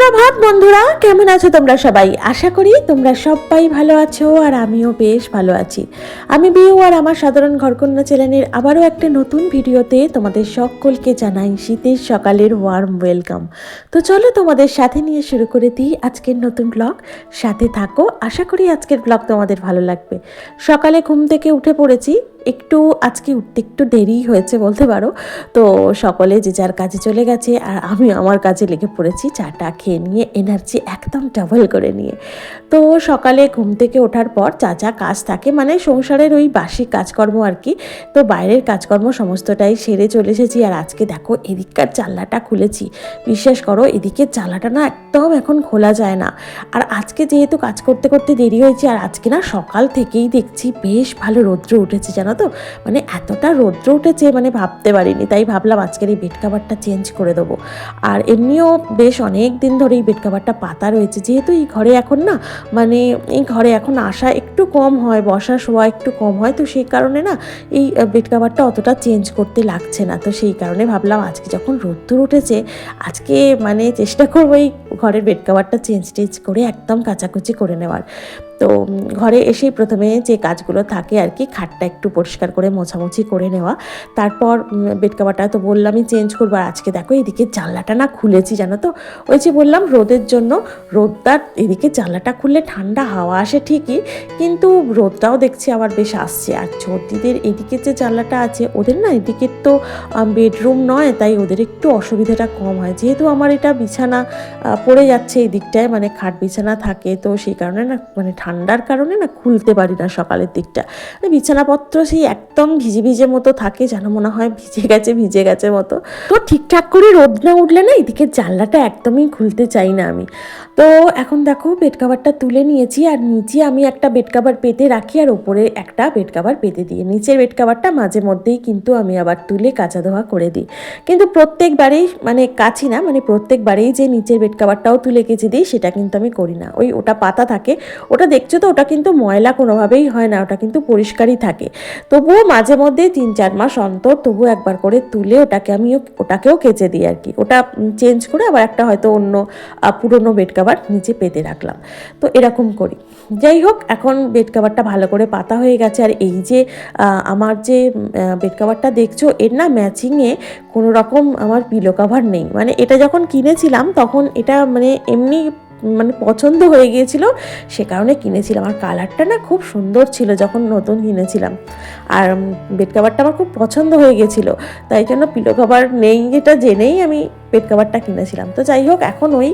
সুপ্রভাত, বন্ধুরা। কেমন আছো তোমরা সবাই? আশা করি তোমরা সবাই ভালো আছো আর আমিও বেশ ভালো আছি। আমি বিউ আর আমার সাধারণ ঘরকন্যা চ্যানেলের আবারও একটা নতুন ভিডিওতে তোমাদের সকলকে জানাই শীতের সকালের ওয়ার্ম ওয়েলকাম তো চলো তোমাদের সাথে নিয়ে শুরু করে দিই আজকের নতুন ব্লগ সাথে থাকো। আশা করি আজকের ব্লগ তোমাদের ভালো লাগবে। সকালে ঘুম থেকে উঠে পড়েছি। একটু আজকে উঠতে একটু দেরি হয়েছে বলতে পারো। তো সকলে যে যার কাজে চলে গেছে আর আমি আমার কাজে লেগে পড়েছি চাটা খেয়ে নিয়ে এনার্জি একদম ডাবল করে নিয়ে। তো সকালে ঘুম থেকে ওঠার পর যা যা কাজ থাকে মানে সংসারের ওই বাসি কাজকর্ম আর কি, তো বাইরের কাজকর্ম সমস্তটাই সেরে চলে এসেছি। আর আজকে দেখো এদিককার জানলাটা খুলেছি। বিশ্বাস করো এদিকে জানলাটা না একদম এখন খোলা যায় না। আর আজকে যেহেতু কাজ করতে করতে দেরি হয়েছে, আর আজকে না সকাল থেকেই দেখছি বেশ ভালো রৌদ্র উঠেছে জানো তো? মানে এতটা রৌদ্র উঠেছে মানে ভাবতে পারিনি। তাই ভাবলাম আজকের এই বেড কাভারটা চেঞ্জ করে দেবো। আর এমনিও বেশ অনেক দিন ধরে এই বেড কাভারটা পাতা রয়েছে। যেহেতু এই ঘরে এখন না মানে এই ঘরে এখন আসা একটু কম হয়, বসা শোয়া একটু কম হয়, তো সেই কারণে না এই বেড কাভারটা অতটা চেঞ্জ করতে লাগছে না। তো সেই কারণে ভাবলাম আজকে যখন রোদ্দুর উঠেছে, আজকে মানে চেষ্টা করব এই ঘরের বেড কাভারটা চেঞ্জ টেঞ্জ করে একদম কাচাকুচি করে নেওয়ার। তো ঘরে এসেই প্রথমে যে কাজগুলো থাকে আর কি, খাটটা একটু পরিষ্কার করে মোছামুছি করে নেওয়া। তারপর বেড কাভারটা তো বললামই চেঞ্জ করব। আর আজকে দেখো এদিকে জানলাটা না খুলেছি, জানো তো? ওই যে বললাম রোদের জন্য রোদটার এদিকে জানলাটা খুললে ঠান্ডা হাওয়া আসে ঠিকই, কিন্তু রোদটাও দেখছি আবার বেশ আসছে। আর ছোটদিদের এদিকে যে জানলাটা আছে, ওদের না এদিকে তো বেডরুম নয়, তাই ওদের একটু অসুবিধাটা কম হয়। যেহেতু আমার এটা বিছানা পড়ে যাচ্ছে এই দিকটায় মানে খাট বিছানা থাকে, তো সেই কারণে না মানে ঠান্ডার কারণে না খুলতে পারি না সকালের দিকটা। মানে বিছানাপত্র সেই একদম ভিজে ভিজে মতো থাকে, যেন মনে হয় ভিজে গেছে ভিজে গেছে মতো। তো ঠিকঠাক করে রোদ না উঠলে না এদিকে জানলাটা একদমই খুলতে চাই না আমি। তো এখন দেখো বেড কাভারটা তুলে নিয়েছি আর নিচে আমি একটা বেড কাভার পেতে রাখি আর ওপরে একটা বেড কাভার পেতে দিই। নিচের বেড কাভারটা মাঝে মধ্যেই কিন্তু আমি আবার তুলে কাচা ধোয়া করে দিই। কিন্তু প্রত্যেকবারেই মানে কাছি না মানে প্রত্যেকবারেই যে নিচের বেড কাভারটাও তুলে কেচে দিই, সেটা কিন্তু আমি করি না। ওই ওটা পাতা থাকে, ওটা দেখছ তো, ওটা কিন্তু ময়লা কোনোভাবেই হয় না, ওটা কিন্তু পরিষ্কারই থাকে। তবুও মাঝে মধ্যে তিন চার মাস অন্তর তবুও একবার করে তুলে ওটাকে আমি ওটাকেও কেচে দিই আর কি। ওটা চেঞ্জ করে আবার একটা হয়তো অন্য পুরনো বেড কাভার নিচে পেতে রাখলাম। তো এরকম করি। যাই হোক, এখন বেড কাভারটা ভালো করে পাতা হয়ে গেছে। আর এই যে আমার যে বেড কাভারটা দেখছ, এর না ম্যাচিংয়ে কোনো রকম আমার পিলো কাভার নেই। মানে এটা যখন কিনেছিলাম, তখন এটা মানে এমনি মানে পছন্দ হয়ে গিয়েছিল, সে কারণে কিনেছিলাম। আর কালারটা না খুব সুন্দর ছিল যখন নতুন কিনেছিলাম। আর বেড কাভারটা আমার খুব পছন্দ হয়ে গেছিল তাই জন্য পিলো কাভার নেই, যেটা জেনেই আমি বেড কাভারটা কিনেছিলাম। তো যাই হোক, এখন ওই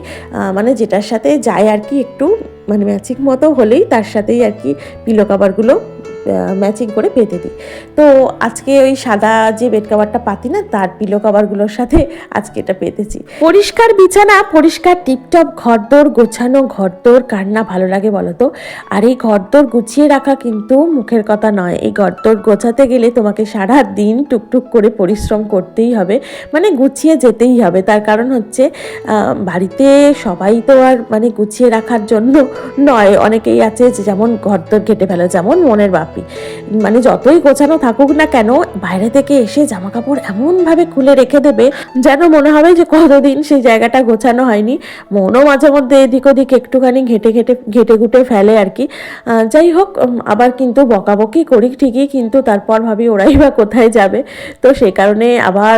মানে যেটার সাথে যায় আর কি একটু মানে ম্যাচিং মতো হলেই তার সাথেই আর কি পিলো কাভারগুলো ম্যাচিং করে পেতে দিই। তো আজকে ওই সাদা যে বেড কাভারটা পাতি না, তার পিলো কাভারগুলোর সাথে আজকে এটা পেতেছি পরিষ্কার বিছানা, পরিষ্কার টিপটপ, ঘরদোর, গোছানো ঘরদোর, কার না ভালো লাগে বলো তো আর এই ঘরদোর গুছিয়ে রাখা কিন্তু মুখের কথা নয়। এই ঘরদোর গোছাতে গেলে তোমাকে সারা দিন টুকটুক করে পরিশ্রম করতেই হবে মানে গুছিয়ে যেতেই হবে। তার কারণ হচ্ছে বাড়িতে সবাই তো আর মানে গুছিয়ে রাখার জন্য নয়, অনেকেই আছে যেমন ঘরদোর ঘেটে ফেলে, যেমন মনের বাপি। মানে যতই গোছানো থাকুক না কেন, বাইরে থেকে এসে জামা কাপড় এমনভাবে খুলে রেখে দেবে যেন মনে হবে যে কতদিন সেই জায়গাটা গোছানো হয়নি। মনও মাঝে মধ্যে এদিক ওদিক একটুখানি ঘেটে ঘেটে ঘেটে ঘুটে ফেলে আর কি। যাই হোক আবার কিন্তু বকাবকি করি ঠিকই, কিন্তু তারপর ভাবি ওরাই বা কোথায় যাবে। তো সে কারণে আবার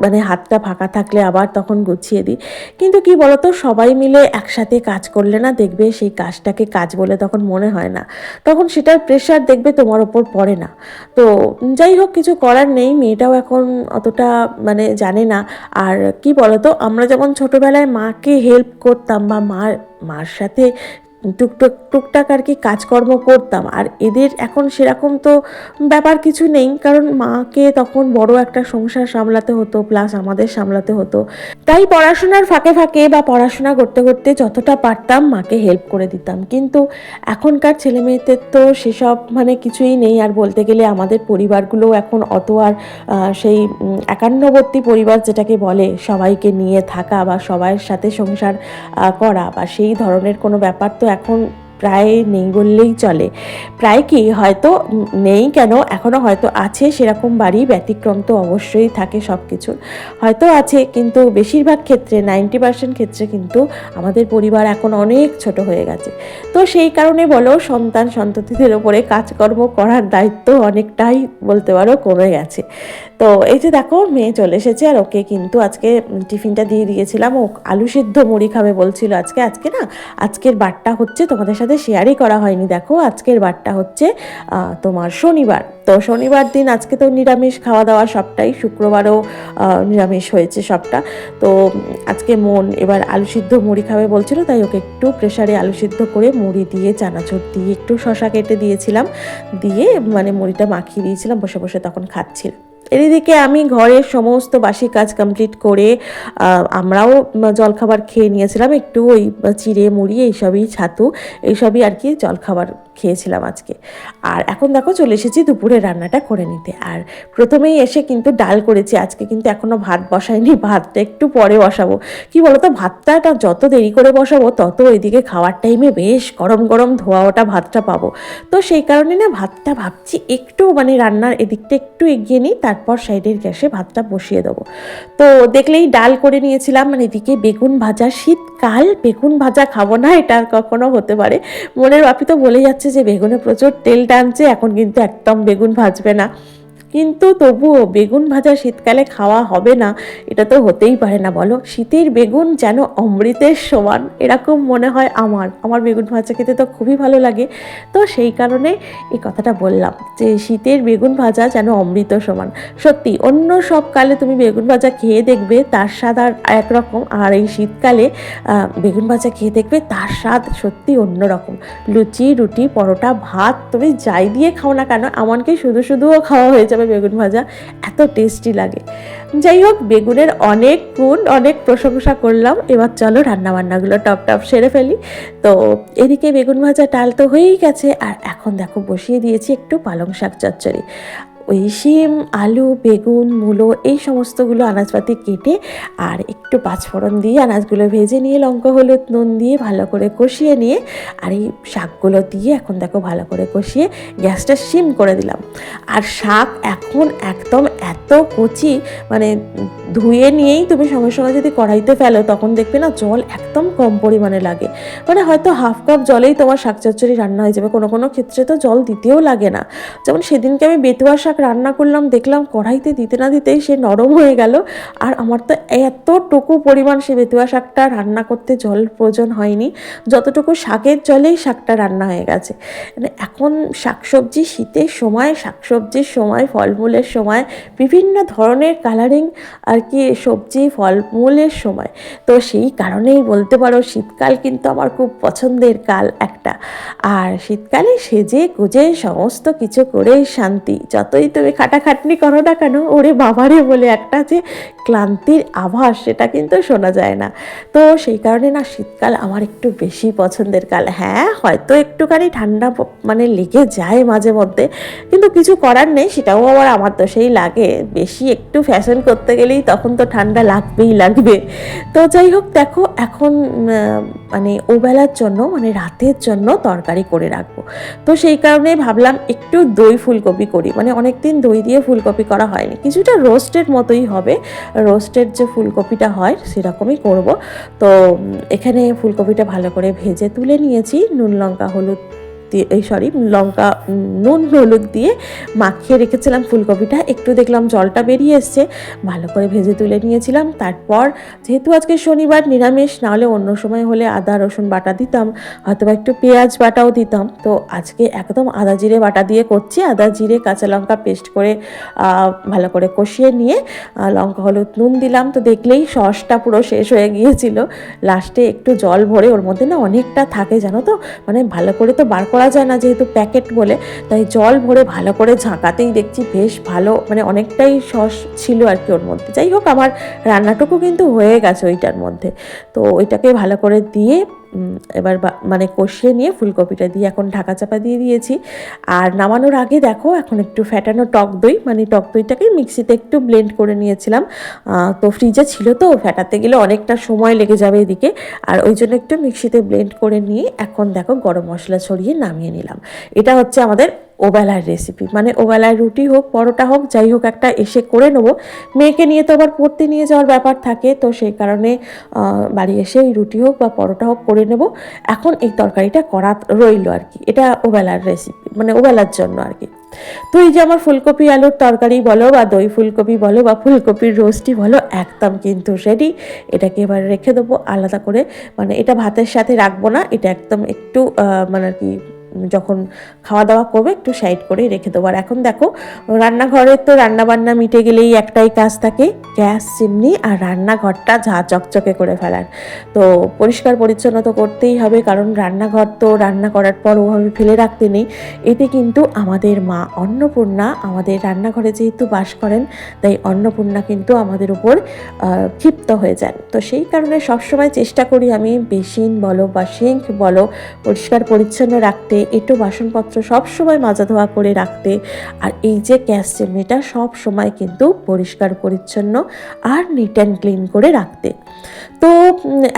মানে হাতটা ফাঁকা থাকলে আবার তখন গুছিয়ে দিই। কিন্তু কি বলতো, সবাই মিলে একসাথে কাজ করলে না দেখবে সেই কাজটাকে কাজ বলে তখন মনে হয় না। তখন সেটার প্রেশার দেখবে তোমার ওপর পড়ে না। তো যাই হোক, কিছু করার নেই, মেয়েটাও এখন অতটা মানে জানে না। আর কি বলতো, আমরা যেমন ছোটোবেলায় মাকে হেল্প করতাম বা মার মার সাথে টুকটুক টুকটাক আর কি কাজকর্ম করতাম। আর এদের এখন সেরকম তো ব্যাপার কিছু নেই, কারণ মাকে তখন বড় একটা সংসার সামলাতে হতো প্লাস আমাদের সামলাতে হতো। তাই পড়াশোনার ফাঁকে ফাঁকে বা পড়াশোনা করতে করতে যতটা পারতাম মাকে হেল্প করে দিতাম। কিন্তু এখনকার ছেলে মেয়েদের তো সেসব মানে কিছুই নেই। আর বলতে গেলে আমাদের পরিবারগুলো এখন অত আর সেই একান্নবর্তী পরিবার যেটাকে বলে, সবাইকে নিয়ে থাকা বা সবাইয়ের সাথে সংসার করা বা সেই ধরনের কোনো ব্যাপার তো এখন প্রায় নেই বললেই চলে। প্রায় কি হয়তো নেই কেন? এখনও হয়তো আছে, সেরকম বাড়ি ব্যতিক্রম তো অবশ্যই থাকে সব কিছুর হয়তো আছে, কিন্তু বেশিরভাগ ক্ষেত্রে, নাইনটি পার্সেন্ট ক্ষেত্রে কিন্তু আমাদের পরিবার এখন অনেক ছোট হয়ে গেছে। তো সেই কারণে বলো সন্তান সন্ততিদের ওপরে কাজকর্ম করার দায়িত্ব অনেকটাই বলতে পারো কমে গেছে। তো এই যে দেখো, মেয়ে চলে এসেছে আর ওকে কিন্তু আজকে টিফিনটা দিয়ে দিয়েছিলাম। ও আলু সিদ্ধ মুড়ি খাবে বলছিল আজকে। আজকে না, আজকের বারটা হচ্ছে তোমাদের সাথে শেয়ারই করা হয়নি। দেখো, আজকের বারটা হচ্ছে তোমার শনিবার। তো শনিবার দিন আজকে তো নিরামিষ খাওয়া দাওয়া সবটাই। শুক্রবারও নিরামিষ হয়েছে সবটা। তো, আজকে মন এবার আলু সিদ্ধ মুড়ি খাবে বলছিল, তাই ওকে একটু প্রেশারে আলু সিদ্ধ করে মুড়ি দিয়ে, চানাচুর দিয়ে, একটু শশা কেটে দিয়েছিলাম। দিয়ে মানে মুড়িটা মাখিয়ে দিয়েছিলাম, বসে বসে তখন খাচ্ছিল। এদিকে আমি ঘরের সমস্ত বাসি কাজ কমপ্লিট করে আমরাও জলখাবার খেয়ে নিয়েছিলাম, একটু ওই চিড়ে, মুড়ি, এইসবই ছাতু, এইসবই আর কি জলখাবার খেয়েছিলাম আজকে। আর এখন দেখো চলে এসেছি দুপুরে রান্নাটা করে নিতে। আর প্রথমেই এসে কিন্তু ডাল করেছি, আজকে কিন্তু এখনও ভাত বসাইনি, ভাতটা একটু পরে বসাবো। কি বলতো, ভাতটা যত দেরি করে বসাবো, তত ওইদিকে খাওয়ার টাইমে বেশ গরম গরম ধোয়া ওটা ভাতটা পাবো। তো সেই কারণে না, ভাতটা ভাবছি একটু মানে রান্নার এদিকটা একটু এগিয়ে নিই তারপর সাইডের গ্যাসে ভাতটা বসিয়ে দেবো। তো দেখলেই ডাল করে নিয়েছিলাম মানে এদিকে বেগুন ভাজা। শীতকাল, বেগুন ভাজা খাব না, এটা কখনো হতে পারে। মনের বাপি তো বলে যাচ্ছে যে, বেগুনে প্রচুর তেল টানছে, এখন কিন্তু একদম বেগুন ভাজবে না। কিন্তু তবুও বেগুন ভাজা শীতকালে খাওয়া হবে না, এটা তো হতেই পারে না, বলো। শীতের বেগুন যেন অমৃতের সমান, এরকম মনে হয় আমার। আমার বেগুন ভাজা খেতে তো খুবই ভালো লাগে। তো সেই কারণে এই কথাটা বললাম যে, শীতের বেগুন ভাজা যেন অমৃত সমান। সত্যি, অন্য সব কালে তুমি বেগুন ভাজা খেয়ে দেখবে, তার স্বাদ আর একরকম। আর এই শীতকালে বেগুন ভাজা খেয়ে দেখবে, তার স্বাদ সত্যি অন্যরকম। লুচি, রুটি, পরোটা, ভাত, তুমি যাই দিয়ে খাও না কেন, এমনকি শুধু শুধুও খাওয়া হয়ে যাবে। বেগুন ভাজা এত টেস্টি লাগে। যাই হোক, বেগুনের অনেক গুণ, অনেক প্রশংসা করলাম। এবার চলো রান্না বান্নাগুলো টপ টপ সেরে ফেলি। তো এদিকে বেগুন ভাজা টাল তো হয়েই গেছে, আর এখন দেখো বসিয়ে দিয়েছি একটু পালং শাক চচ্চড়ি। ওই শিম আলু, বেগুন, মূলো এই সমস্তগুলো আনাজপাতি কেটে আর একটু পাঁচফোড়ন দিয়ে আনাজগুলো ভেজে নিয়ে লঙ্কা, হলুদ, নুন দিয়ে ভালো করে কষিয়ে নিয়ে আর এই শাকগুলো দিয়ে এখন দেখো ভালো করে কষিয়ে গ্যাসটা সিম করে দিলাম। আর শাক এখন একদম এত কচি মানে ধুয়ে নিয়েই তুমি সঙ্গে সঙ্গে যদি কড়াইতে ফেলো তখন দেখবে না জল একদম কম পরিমাণে লাগে। মানে হয়তো হাফ কাপ জলেই তোমার শাক চচ্চড়ি রান্না হয়ে যাবে, কোনো কোনো ক্ষেত্রে তো জল দিতেও লাগে না। যেমন সেদিনকে আমি বেতুয়া শাক রান্না করলাম, দেখলাম কড়াইতে দিতে না দিতেই সে নরম হয়ে গেল। আর আমার তো এতটুকু পরিমাণ সে বেতুয়া শাকটা রান্না করতে জল প্রয়োজন হয়নি। যতটুকু শাকের জলেই শাকটা রান্না হয়ে গেছে। মানে এখন শাকসবজি শীতের সময়, শাকসবজির সময়, ফলমূলের সময়, বিভিন্ন ধরনের কালারিং আর কি সবজি ফলমূলের সময়। তো সেই কারণেই বলতে পারো শীতকাল কিন্তু আমার খুব পছন্দের কাল একটা। আর শীতকালে সেজে গুজে সমস্ত কিছু করে শান্তি। যতই তুমি খাটাখাটনি করো না কেন? ওরে বাবারে বলে একটা যে ক্লান্তির আভাস, সেটা কিন্তু শোনা যায় না। তো সেই কারণে না শীতকাল আমার একটু বেশি পছন্দের কাল। হ্যাঁ হয়তো একটুখানি ঠান্ডা মানে লেগে যায় মাঝে মধ্যে, কিন্তু কিছু করার নেই, সেটাও আবার আমার তো সেই লাগে। বেশি একটু ফ্যাশন করতে গেলেই তখন তো ঠান্ডা লাগবেই লাগবে। তো যাই হোক, দেখো এখন মানে ওবেলার জন্য মানে রাতের জন্য তরকারি করে রাখব। তো সেই কারণে ভাবলাম একটু দই ফুলকপি করি। মানে অনেকদিন দই দিয়ে ফুলকপি করা হয়নি। কিছুটা রোস্টের মতোই হবে। রোস্টেড যে ফুলকপিটা হয়, সেরকমই করব। তো এখানে ফুলকপিটা ভালো করে ভেজে তুলে নিয়েছি। নুন, লঙ্কা, হলুদ দিয়ে এই সরি লঙ্কা নুন, হলুদ দিয়ে মাখিয়ে রেখেছিলাম ফুলকপিটা। একটু দেখলাম জলটা বেরিয়ে এসছে, ভালো করে ভেজে তুলে নিয়েছিলাম। তারপর যেহেতু আজকে শনিবার নিরামিষ, নাহলে অন্য সময় হলে আদা, রসুন বাটা দিতাম হয়তো বা একটু পেঁয়াজ বাটাও দিতাম। তো আজকে একদম আদা জিরে বাটা দিয়ে করছি। আদা, জিরে, কাঁচা লঙ্কা পেস্ট করে ভালো করে কষিয়ে নিয়ে লঙ্কা, হলুদ, নুন দিলাম। তো দেখলেই সসটা পুরো শেষ হয়ে গিয়েছিল। লাস্টে একটু জল ভরে, ওর মধ্যে না অনেকটা থাকে, জানো তো? মানে ভালো করে তো বার করা যায় না যেহেতু প্যাকেট বলে, তাই জল ভরে ভালো করে ঝাঁকাতেই দেখছি বেশ ভালো মানে অনেকটাই সস ছিল আর কি ওর মধ্যে। যাই হোক, আমার রান্নাটুকু কিন্তু হয়ে গেছে ওইটার মধ্যে। তো ওইটাকে ভালো করে দিয়ে এবার মানে কষিয়ে নিয়ে ফুলকপিটা দিয়ে এখন ঢাকা চাপা দিয়ে দিয়েছি। আর নামানোর আগে দেখো, এখন একটু ফ্যাটানো টক দই মানে টক দইটাকে মিক্সিতে একটু ব্লেন্ড করে নিয়েছিলাম। তো ফ্রিজে ছিল তো ফ্যাটাতে গেলে অনেকটা সময় লেগে যাবে এদিকে। আর ওই জন্য একটু মিক্সিতে ব্লেন্ড করে নিয়ে এখন দেখো গরম মশলা ছড়িয়ে নামিয়ে নিলাম। এটা হচ্ছে আমাদের ওবেলার রেসিপি মানে ওবেলায় রুটি হোক, পরোটা হোক, যাই হোক, একটা এসে করে নেব। মেয়েকে নিয়ে তো আবার পড়তে নিয়ে যাওয়ার ব্যাপার থাকে, তো সেই কারণে বাড়ি এসে রুটি হোক বা পরোটা হোক করে নেব। এখন এই তরকারিটা করা রইল আর কি। এটা ওবেলার রেসিপি মানে ওবেলার জন্য আর কি। তো এই যে আমার ফুলকপি আলুর তরকারি বলো বা দই ফুলকপি বলো বা ফুলকপির রোস্টই বলো, একদম কিন্তু রেডি এটাকে এবার রেখে দেবো আলাদা করে। মানে এটা ভাতের সাথে রাখব না, এটা একদম একটু মানে আর কি যখন খাওয়া দাওয়া করবে, একটু সাইড করে রেখে দেবো। আর এখন দেখো, রান্নাঘরে তো রান্নাবান্না মিটে গেলেই একটাই কাজ থাকে, গ্যাস, চিমনি আর রান্নাঘরটা ঝা চকচকে করে ফেলার। তো পরিষ্কার পরিচ্ছন্ন তো করতেই হবে, কারণ রান্নাঘর তো রান্না করার পর ওভাবে ফেলে রাখতে নেই। এতে কিন্তু আমাদের মা অন্নপূর্ণা আমাদের রান্নাঘরে যেহেতু বাস করেন, তাই অন্নপূর্ণা কিন্তু আমাদের উপর ক্ষিপ্ত হয়ে যান। তো সেই কারণে সবসময় চেষ্টা করি আমি বেসিন বলো বা সিঙ্ক বলো পরিষ্কার পরিচ্ছন্ন রাখতে এটো বাসনপত্র সবসময় মাজা ধোয়া করে রাখতে আর এই যে গ্যাস চিমনিটা সব সময় কিন্তু পরিষ্কার, পরিচ্ছন্ন আর নিট অ্যান্ড ক্লিন করে রাখতে। তো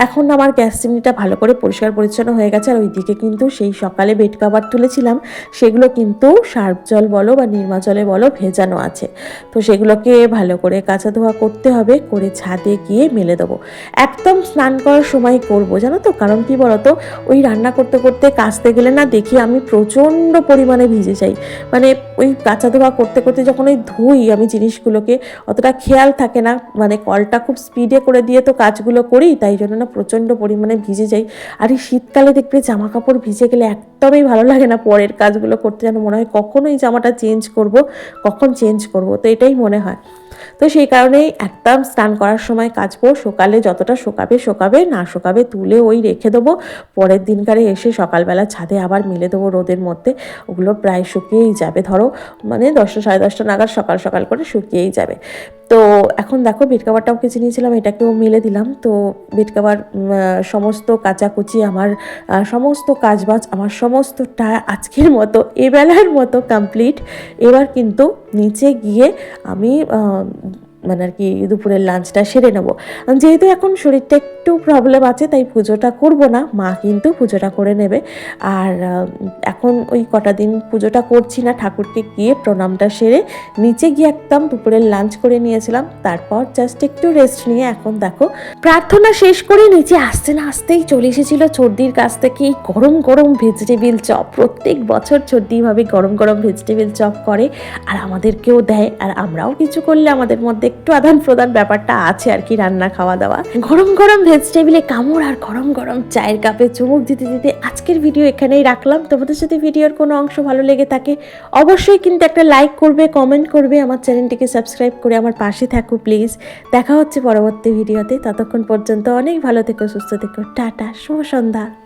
এখন আমার গ্যাস চিমনিটা ভালো করে পরিষ্কার পরিচ্ছন্ন হয়ে গেছে। আর ওইদিকে কিন্তু সেই সকালে বেড কাভার তুলেছিলাম। সেগুলো কিন্তু সার্ফ জল বলো বা নির্মা জলে বলো ভেজানো আছে। তো সেগুলোকে ভালো করে কাঁচা ধোয়া করতে হবে, করে ছাদে গিয়ে মেলে দেবো। একদম স্নান করার সময় করব, জানো তো? কারণ কি বলতো? ওই রান্না করতে করতে কাচতে গেলে না দেখি আমি প্রচণ্ড পরিমাণে ভিজে যাই। মানে ওই কাঁচা ধোয়া করতে করতে যখন ওই ধুই আমি জিনিসগুলোকে, অতটা খেয়াল থাকে না। মানে কলটা খুব স্পিডে করে দিয়ে তো কাজগুলো করি তাই জন্য না প্রচণ্ড পরিমাণে ভিজে যাই। আর এই শীতকালে দেখবে জামা কাপড় ভিজে গেলে একদমই ভালো লাগে না পরের কাজগুলো করতে। যেন মনে হয় কখনোই জামাটা চেঞ্জ করব, কখন চেঞ্জ করব? তো এটাই মনে হয়। তো সেই কারণেই একদম স্নান করার সময় কাচবো সকালে যতটা শোকাবে শোকাবে, না শোকাবে তুলে ওই রেখে দেবো। পরের দিনকারে এসে সকালবেলা ছাদে আবার মেলে দেবো রোদের মধ্যে। ওগুলো প্রায় শুকিয়েই যাবে, ধরো মানে দশটা, সাড়ে দশটা নাগাদ সকাল সকাল করে শুকিয়েই যাবে। তো এখন দেখো বেড কাভারটাও কেচে নিয়েছিলাম, এটাকেও মেলে দিলাম। তো বেড কাভার সমস্ত কাচাকুচি আমার সমস্ত কাজবাজ আমার সমস্তটা আজকের মতো, এবেলার মতো কমপ্লিট এবার কিন্তু নিচে গিয়ে আমি মানে আর কি দুপুরের লাঞ্চটা সেরে নেব। যেহেতু এখন শরীরটা একটু প্রবলেম আছে, তাই পুজোটা করব না। মা কিন্তু পুজোটা করে নেবে। আর এখন ওই কটা দিন পুজোটা করছি না, ঠাকুরকে গিয়ে প্রণামটা সেরে নিচে গিয়ে একদম দুপুরের লাঞ্চ করে নিয়েছিলাম। তারপর জাস্ট একটু রেস্ট নিয়ে এখন দেখো, প্রার্থনা শেষ করে নিচে আসতে না আসতেই চলে এসেছিল চর্দির কাছ থেকে। এই গরম গরম ভেজিটেবিল চপ প্রত্যেক বছর চর্দি ভাবে গরম গরম ভেজিটেবিল চপ করে। আর আমাদেরকেও দেয়। আর আমরাও কিছু করলে আমাদের মধ্যে একটু আদান প্রদান ব্যাপারটা আছে আর কি রান্না, খাওয়া দাওয়া। গরম গরম ভেজিটেবিলে কামড় আর গরম গরম চায়ের কাপে চুমুক দিতে দিতে আজকের ভিডিও এখানেই রাখলাম। তোমাদের যদি ভিডিওর কোনো অংশ ভালো লেগে থাকে, অবশ্যই কিন্তু একটা লাইক করবে কমেন্ট করবে, আমার চ্যানেলটিকে সাবস্ক্রাইব করে আমার পাশে থাকো প্লিজ দেখা হচ্ছে পরবর্তী ভিডিওতে ততক্ষণ পর্যন্ত অনেক ভালো থেকো, সুস্থ থেকো। টাটা, শুভ সন্ধ্যা।